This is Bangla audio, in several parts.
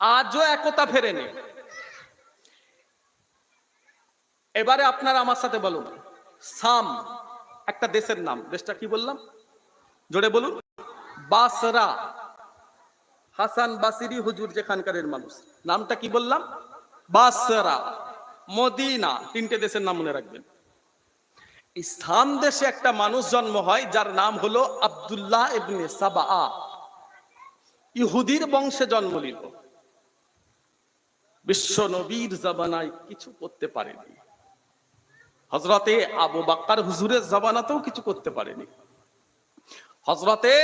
আজও একতা ফেরেনি। এবারে আপনারা আমার সাথে বলুন, সাম একটা দেশের নাম, দেশটা কি বললাম? জোরে বলুন। বাসরা, হাসান বাসিরি হুজুর যেখানকারের মানুষ। নামটা কি বললাম? বাসরা, মদিনা, তিনটে দেশের নাম মনে রাখবেন। ইসলাম দেশে একটা মানুষ জন্ম হয়, যার নাম হলো আব্দুল্লাহ ইবনে সাবা ইহুদির বংশে জন্ম নিল। বিশ্ব নবীর জামানায় কিছু করতে পারেনি। হজরতে আবু বাক্কার হুজুরের জামানাতেও কিছু করতে পারেনি। হজরতে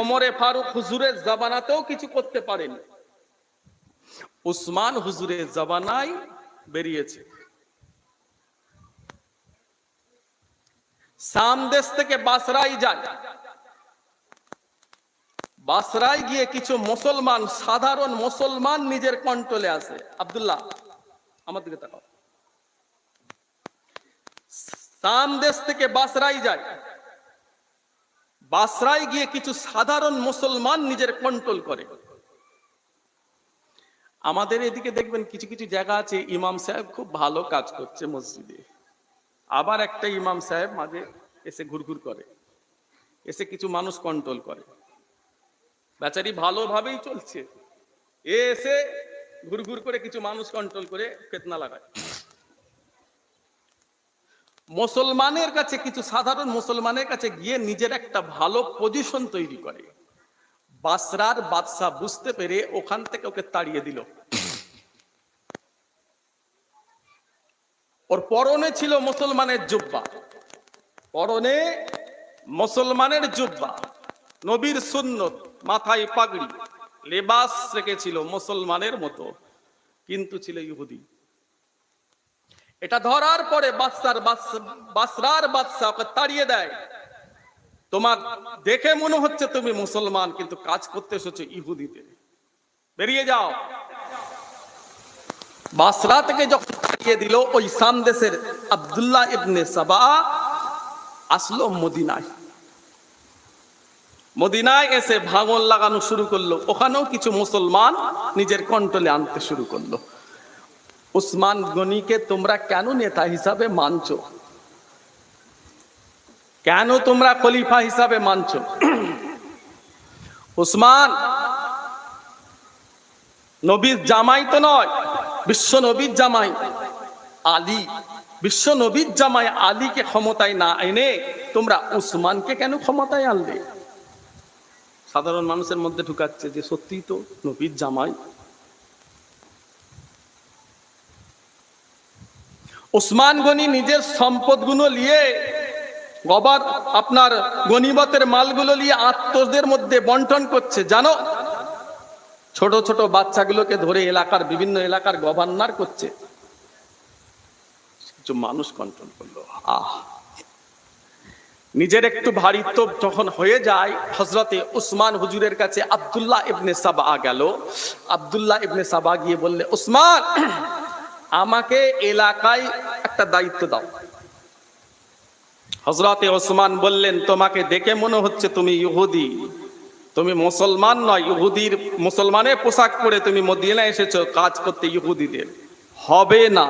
ওমরে ফারুক হুজুরের জামানাতেও কিছু করতে পারেনি। উসমান হুজুরের জামানায় বেরিয়েছে। সাম দেশ থেকে বাসরাই যায়। বাসরায় গিয়ে কিছু মুসলমান, সাধারণ মুসলমান নিজের কন্ট্রোলে আসে আব্দুল্লাহ, আমার দিকে তাকাও। সাম দেশ থেকে বাসরাই যায়। বাসরায় গিয়ে কিছু সাধারণ মুসলমান নিজের কন্ট্রোল করে। আমাদের এদিকে দেখবেন কিছু কিছু জায়গা আছে, ইমাম সাহেব খুব ভালো কাজ করছে মসজিদে। আবার একটা ইমাম সাহেব মাঝে এসে ঘুরঘুর করে, এসে কিছু মানুষ কন্ট্রোল করে। বেচারি ভালোভাবেই চলছে। এ এসে ঘুরঘুর করে কিছু মানুষ কন্ট্রোল করে ফেতনা লাগায়। মুসলমানের কাছে, কিছু সাধারণ মুসলমানের কাছে গিয়ে নিজের একটা ভালো পজিশন তৈরি করে। বাসরার বাদশাহ বুঝতে পেরে ওখান থেকে ওকে তাড়িয়ে দিল। ওর পরনে ছিল মুসলমানের জুব্বা। পরনে মুসলমানের জুব্বা। নবীর সুন্নত, মাথায় পাগড়ি, লেবাস রেখেছিল মুসলমানের মতো, কিন্তু ছিল ইহুদি। এটা ধরার পরে বাদশার বাসরার বাদশাহ ওকে তাড়িয়ে দেয়। তোমার দেখে মনে হচ্ছে তুমি মুসলমান, কিন্তু কাজ করতে এসেছ ইহুদিতে। বেরিয়ে যাও। বাসরা থেকে যখন তাড়িয়ে দিল, ওই সামদেশের আব্দুল্লাহ ইবনে সাবা আসলো মদিনায়। মদিনায় এসে ভাঙন লাগানো শুরু করল। ওখানেও কিছু মুসলমান নিজের কন্ট্রোলে আনতে শুরু করল। উসমান গনিকে তোমরা কেন নেতা হিসাবে মানছ? কেন তোমরা খলিফা হিসাবে মানছ? উসমান নবীর জামাই তো নয় বিশ্ব নবীর জামাই আলী। বিশ্ব নবীর জামাই আলীকে ক্ষমতায় না এনে তোমরা উসমানকে কেন ক্ষমতায় আনলে? সাধারণ মানুষের মধ্যে ঢুকাচ্ছে যে সত্যিই তো নবীর জামাই। ওসমান গনি নিজের সম্পদগুলো নিয়ে গবার আপনার গনিবতের মালগুলো নিয়ে আত্মদের মধ্যে বন্টন করছে। জানো ছোট ছোট বাচ্চাগুলোকে ধরে এলাকার বিভিন্ন এলাকার গভর্নর করছে। কিছু মানুষ কন্ট্রোল করল। আহ। নিজের একটু ভারিত্ব যখন হয়ে যায় হজরতে উসমান হুজুরের কাছে আবদুল্লাহ ইবনে সাবা গেল। আবদুল্লাহ ইবনে সাবা গিয়ে বললে, উসমান, আমাকে এলাকায় একটা দায়িত্ব দাও। হজরতে ওসমান বললেন, তোমাকে দেখে মনে হচ্ছে তুমি ইহুদি। তুমি মুসলমান নয়, ইহুদির মুসলমানের পোশাক পরে তুমি মদিনা এসেছ, কাজ করতে ইহুদিদের। হবে না।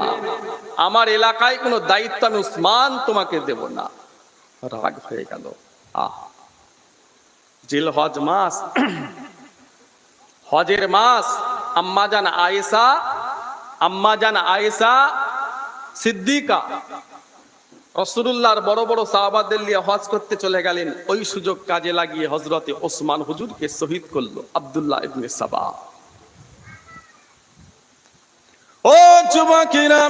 আমার এলাকায় কোনো দায়িত্ব আমি উসমান তোমাকে দেব না। রাগ হয়ে গেল। আহ। জিল হজ মাস। হজের মাস আম্মাজান আয়েশা আম্মাজান আয়েশা সিদ্দিকা রসুল্লাহর বড় বড় সাহাবাদের নিয়ে হজ করতে চলে গেলেন। ওই সুযোগ কাজে লাগিয়ে হজরতে ওসমান হুজুরকে শহীদ করল আবদুল্লাহ ইবনে সাবা। ও যুবকেরা,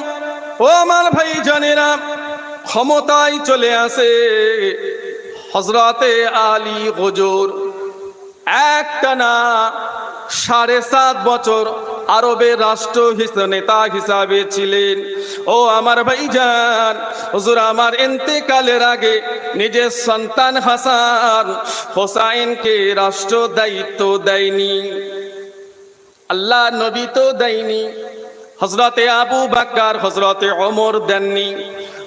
ও আমার ভাই জানেরা ক্ষমতায় চলে আসে হজরতে আলী হজুর একটা না সাড়ে সাত বছর আরবের রাষ্ট্র নেতা হিসাবে ছিলেন। ও আমার ভাইজান, হুজুর, আমার ইন্তেকালের আগে নিজের সন্তান হাসান হোসাইনকে রাষ্ট্র দায়িত্ব দেয়নি। আল্লাহ নবী তো দেয়নি। হজরতে আবু বাক্কার হজরতে অমর দেননি।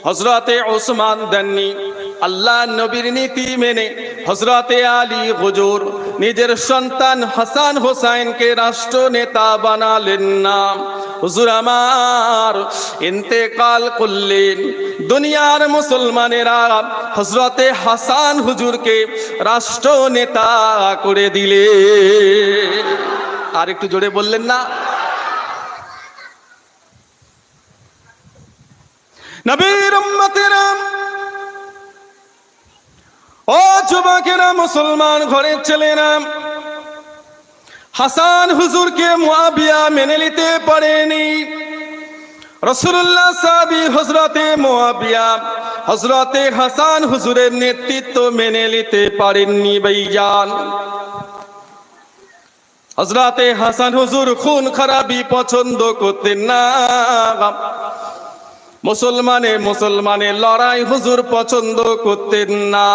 হজরতে ওসমান দেননি। আল্লাহ নবীর নীতি মেনে হজরতে আলী হুজুর নিজের সন্তান হাসান হোসাইনকে রাষ্ট্র নেতা বানালেন না। হুজুর আমার, ইন্তেকাল করলেন। দুনিয়ার মুসলমানেরা হজরতে হাসান হুজুরকে রাষ্ট্র নেতা করে দিলে। আর একটু জোরে বললেন না। নবীর ও যুবকেরা, মুসলমান ঘরের ছেলেরা, হাসান হুজুরকে মুয়াবিয়া মেনে নিতে পারেনি। রসুল্লাহ সাবি হজরতে মুয়াবিয়া হজরতে হাসান হুজুরের নেতৃত্ব মেনে নিতে পারেননি ভাইজান। হজরতে হাসান হুজুর খুন খারাপি পছন্দ করতেন না। মুসলমানে মুসলমানে লড়াই হুজুর পছন্দ করতেন না।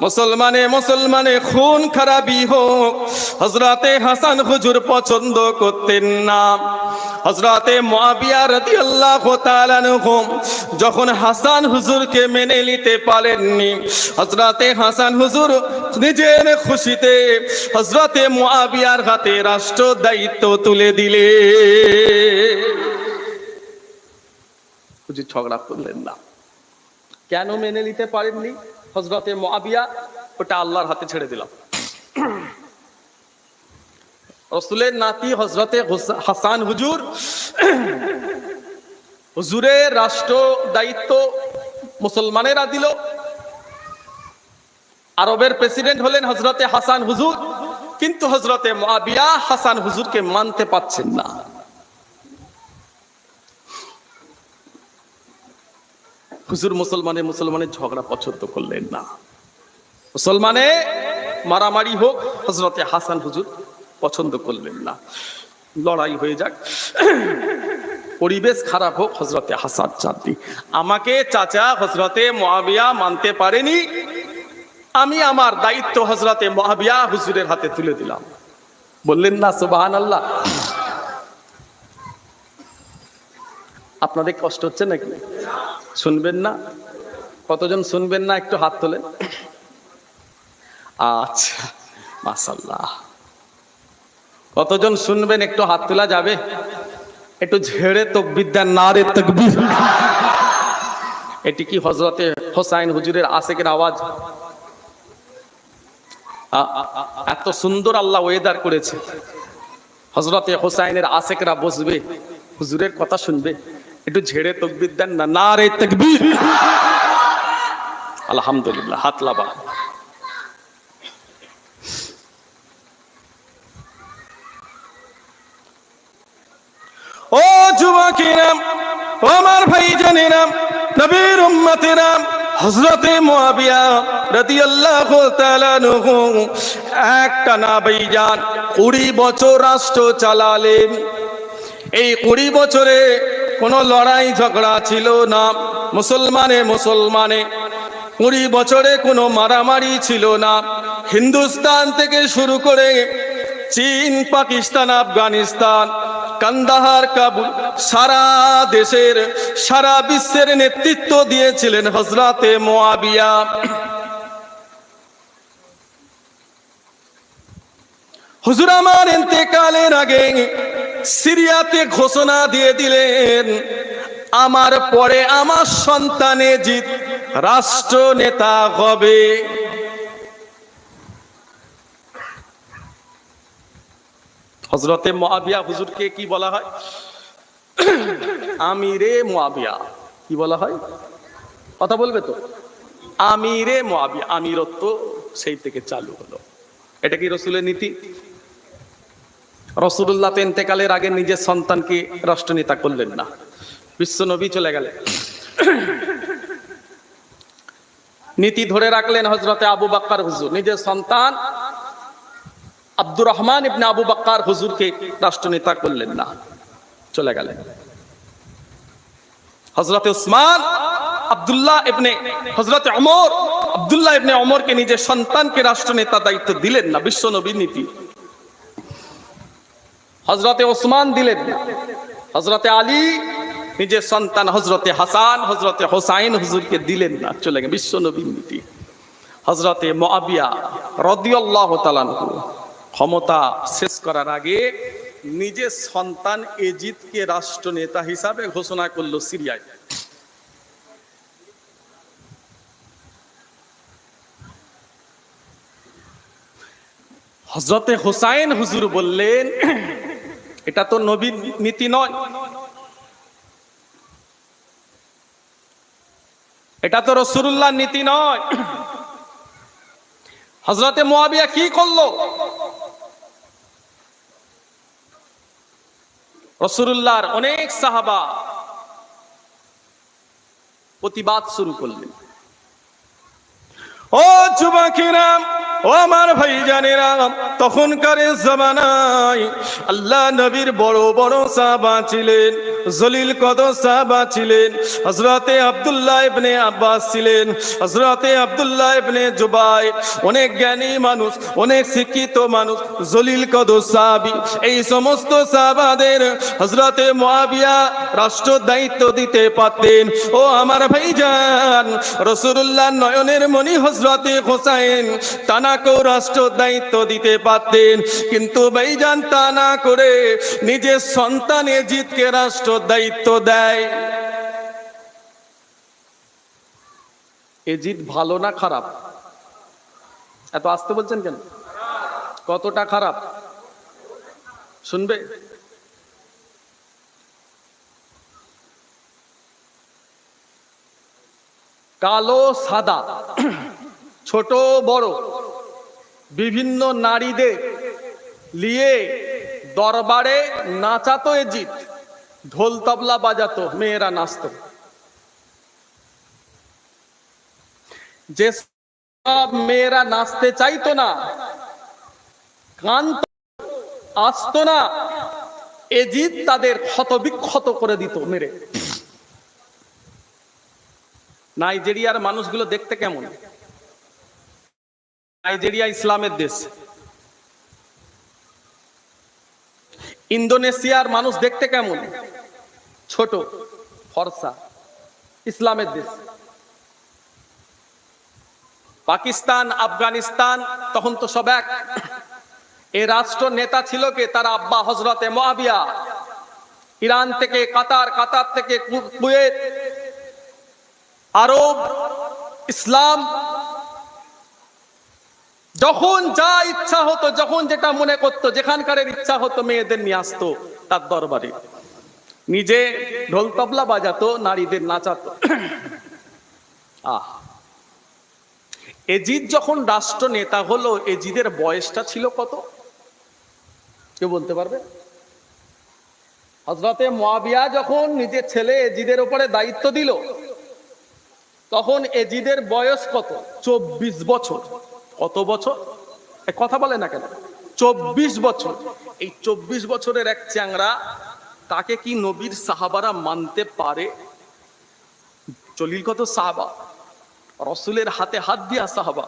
মুসলমানে মুসলমানে খুন খারাপি হোক। হজরতে হাসান হুজুর পছন্দ করতেন না। হজরতে যখন হাসান হুজুরকে মেনে নিতে পারেননি হজরতে হাসান হুজুর নিজের খুশিতে হজরতে মুয়াবিয়ার হাতে রাষ্ট্র দায়িত্ব তুলে দিলে। ঝগড়া করলেন না। কেন মেনে নিতে পারেননি? হজরতে মুয়াবিয়া ওটা আল্লাহর হাতে ছেড়ে দিলাম। রসুলের নাতি হজরতে হাসান হুজুর, হুজুরের রাষ্ট্র দায়িত্ব মুসলমানেরা দিল। আরবের প্রেসিডেন্ট হলেন হজরতে হাসান হুজুর, কিন্তু হজরতে মুয়াবিয়া হাসান হুজুরকে মানতে পাচ্ছেন না। হুজুর মুসলমানে মুসলমানের ঝগড়া পছন্দ করলেন না। মুসলমানে মারামারি হোক হজরতে হাসান হুজুর পছন্দ করলেন না। লড়াই হয়ে যাক। পরিবেশ খারাপ হোক হজরতে হাসান চাঁদি আমাকে চাচা হজরতে মহাবিয়া মানতে পারেনি। আমি আমার দায়িত্ব হজরতে মহাবিয়া হুজুরের হাতে তুলে দিলাম। বললেন, না সুবাহান আল্লাহ আপনাদের কষ্ট হচ্ছে নাকি? শুনবেন না? কতজন শুনবেন না? একটু হাত তোলেন। আচ্ছা মাসাল্লাহ কতজন শুনবেন? একটু হাত তোলা যাবে? একটু ঝেড়ে তকবির দেন না রে তকবির। এটি কি হজরতে হোসাইন হুজুরের আশেকের আওয়াজ? এত সুন্দর আল্লাহ ওয়েদার করেছে। হজরতে হোসাইনের আশেকরা বসবে। হুজুরের কথা শুনবে। একটু ঝেড়ে তকবির দেন না না রে তকবির। আলহামদুলিল্লাহ, হাত লাবা। ও যুবকেরাম ও আমার ভাই জানেরাম নবীর উম্মতেরাম হজরতে মুয়াবিয়া রাদিয়াল্লাহু তাআলা আনহু। একটা না ভাইজান কুড়ি বছর রাষ্ট্র চালালেন। এই কুড়ি বছরে কোনো লড়াই ঝগড়া ছিল না। মুসলমানে মুসলমানে। কুড়ি বছরে কোনো মারামারি ছিল না। হিন্দুস্তান থেকে শুরু করে চীন, পাকিস্তান, আফগানিস্তান, কান্দাহার, কাবুল, সারা দেশের, সারা বিশ্বের নেতৃত্ব দিয়েছিলেন হজরাতে মোয়াবিয়া হুজুর আমার ইন্তেকালের আগে সিরিয়াতে ঘোষণা দিয়ে দিলেন, আমার পরে আমার সন্তানে জিত রাষ্ট্র নেতা হবে। হজরতে মুয়াবিয়া হুজুরকে কি বলা হয়? আমিরে মুয়াবিয়া কি বলা হয়? কথা বলবে তো? আমিরে মুয়াবিয়া আমিরত্ব সেই থেকে চালু হলো। এটা কি রসুলের নীতি? রসুল্লাহ তো ইন্তেকালের আগে নিজের সন্তানকে রাষ্ট্রনেতা করলেন না। বিশ্ব নবী চলে গেলেন। নীতি ধরে রাখলেন হজরতে আবু বাক্কার হুজুর। নিজের সন্তান আব্দুর রহমান ইবনে আবু বাক্কার হুজুরকে রাষ্ট্রনেতা করলেন না। চলে গেলেন। হজরতে উসমান আব্দুল্লাহ ইবনে হজরতে অমর আব্দুল্লাহ ইবনে অমরকে নিজের সন্তানকে রাষ্ট্রনেতা দায়িত্ব দিলেন না। বিশ্ব নবীর নীতি। হজরতে ওসমান দিলেন। হজরতে আলী, নিজের সন্তান হজরতে হাসান, হজরতে হোসাইন হুজুরকে দিলেন না, চলে গেলেন বিশ্ব নবীর নীতি। হজরতে মহাবিয়া রদিয়াল্লাহ তালানহু ক্ষমতা শেষ করার আগে নিজের সন্তান এজিদকে রাষ্ট্রনেতা হিসাবে ঘোষণা করল সিরিয়ায়। হজরতে হোসাইন হুজুর বললেন এটা তো নবীর নীতি নয়। এটা তো রসুল্লাহ নীতি নয়। হজরতে মোয়াবিয়া কি করল? রসুল্লাহর অনেক সাহাবা প্রতিবাদ শুরু করলেন। ও যুবকেরা ও আমার ভাই জানেরা তখনকার জমানায় আল্লাহ নবীর বড় বড় সাহাবা ছিলেন। জলিল কদ সাহাবা ছিলেন হজরতে আব্দুল্লাহ ইবনে আব্বাস ছিলেন হজরতে আব্দুল্লাহ ইবনে জুবাই অনেক জ্ঞানী মানুষ, অনেক শিক্ষিত মানুষ, জলিল কদ সাহাবি। এই সমস্ত সাহাবাদের হজরতে মুয়াবিয়া রাষ্ট্র দায়িত্ব দিতে পারতেন। ও আমার ভাইজান রসুল্লাহ নয়নের মণি হজরতে হোসাইন, তানাকেও রাষ্ট্র দায়িত্ব দিতে পারতেন। কিন্তু ভাইজান তা না করে নিজের সন্তান জিতকে রাষ্ট্র দায়িত্ব দেয়। এজিদ ভালো না খারাপ? এত আসতে বলছেন কেন? কতটা খারাপ? শুনবে? কালো, সাদা, ছোট, বড়, বিভিন্ন নারীদের নিয়ে দরবারে নাচাতো এজিত ঢোল তবলা বাজাতো, মেয়েরা নাচতো। যে সব মেয়েরা নাচতে চাইতো না কান্ত আসতো না এজিদ তাদের ক্ষত বিক্ষত করে দিত মেরে। নাইজেরিয়ার মানুষগুলো দেখতে কেমন? নাইজেরিয়া ইসলামের দেশ। ইন্দোনেশিয়ার মানুষ দেখতে কেমন? ছোট, ফর্সা, ইসলামের দেশ। পাকিস্তান, আফগানিস্তান, তখন তো সব এক। এ রাষ্ট্র নেতা ছিল কে? তার আব্বা হজরতে মহাবিয়া ইরান থেকে, কাতার কাতার থেকে কুয়েত, আরব, ইসলাম। যখন যা ইচ্ছা হতো, যখন যেটা মনে করতো যেখানকার ইচ্ছা হতো, মেয়েদের নিয়ে আসতো তার দরবারে। নিজে ঢোল তবলা বাজাতো, নারীদের নাচাতো। আহ। এজিদ যখন রাষ্ট্র নেতা হলো, এজিদের বয়সটা ছিল কত? কেউ বলতে পারবে? হজরতে মোয়াবিয়া যখন নিজের ছেলে এজিদের উপরে দায়িত্ব দিল, তখন এজিদের বয়স কত? চব্বিশ বছর। কত বছর? কথা বলে না কেন? চব্বিশ বছর। এই চব্বিশ বছরের এক চ্যাংরা তাকে কি নবীর সাহাবারা মানতে পারে? চলিল কত সাহাবা, রসুলের হাতে হাত দিয়া সাহাবা,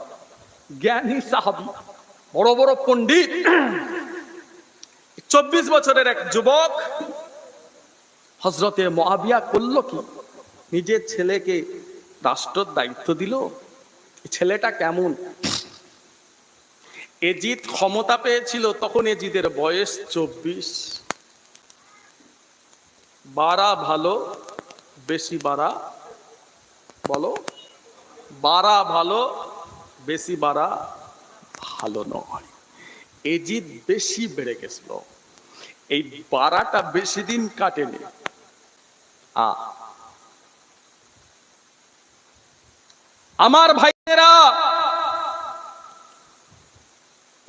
জ্ঞানী সাহাবি, বড় বড় পণ্ডিত। চব্বিশ বছরের এক যুবক হজরতে মহাবিয়া করল কি? নিজের ছেলেকে রাষ্ট্রের দায়িত্ব দিল? ছেলেটা কেমন? এজিদ ক্ষমতা পেয়েছিল, তখন এজিদের বয়স চব্বিশ। বাড়া ভালো, বেশি বাড়া বলো। বাড়া ভালো, বেশি বাড়া ভালো নয়। এজিদ বেশি বেড়ে গেছিল। এই বাড়াটা বেশি দিন কাটেনি। আ। আমার ভাইয়েরা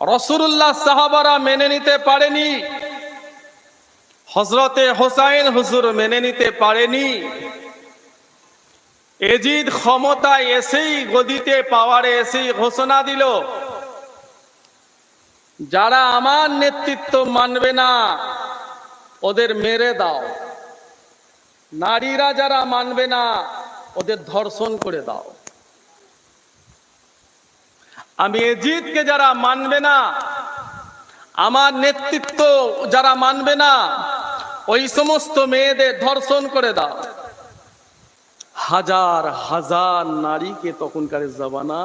রসুল্লাহ সাহাবারা মেনে নিতে পারেনি। হজরতে হোসাইন হুজুর মেনে নিতে পারেনি। এজিদ ক্ষমতায় এসেই গদিতে পাওয়ারে এসেই ঘোষণা দিল, যারা আমার নেতৃত্ব মানবে না, ওদের মেরে দাও। নারীরা যারা মানবে না, ওদের ধর্ষণ করে দাও। আমি এজিদকে যারা মানবে না, আমার নেতৃত্ব যারা মানবে না ওই সমস্ত মেয়েদের ধর্ষণ করে দাও। হাজার হাজার নারীকে তখনকার জবানা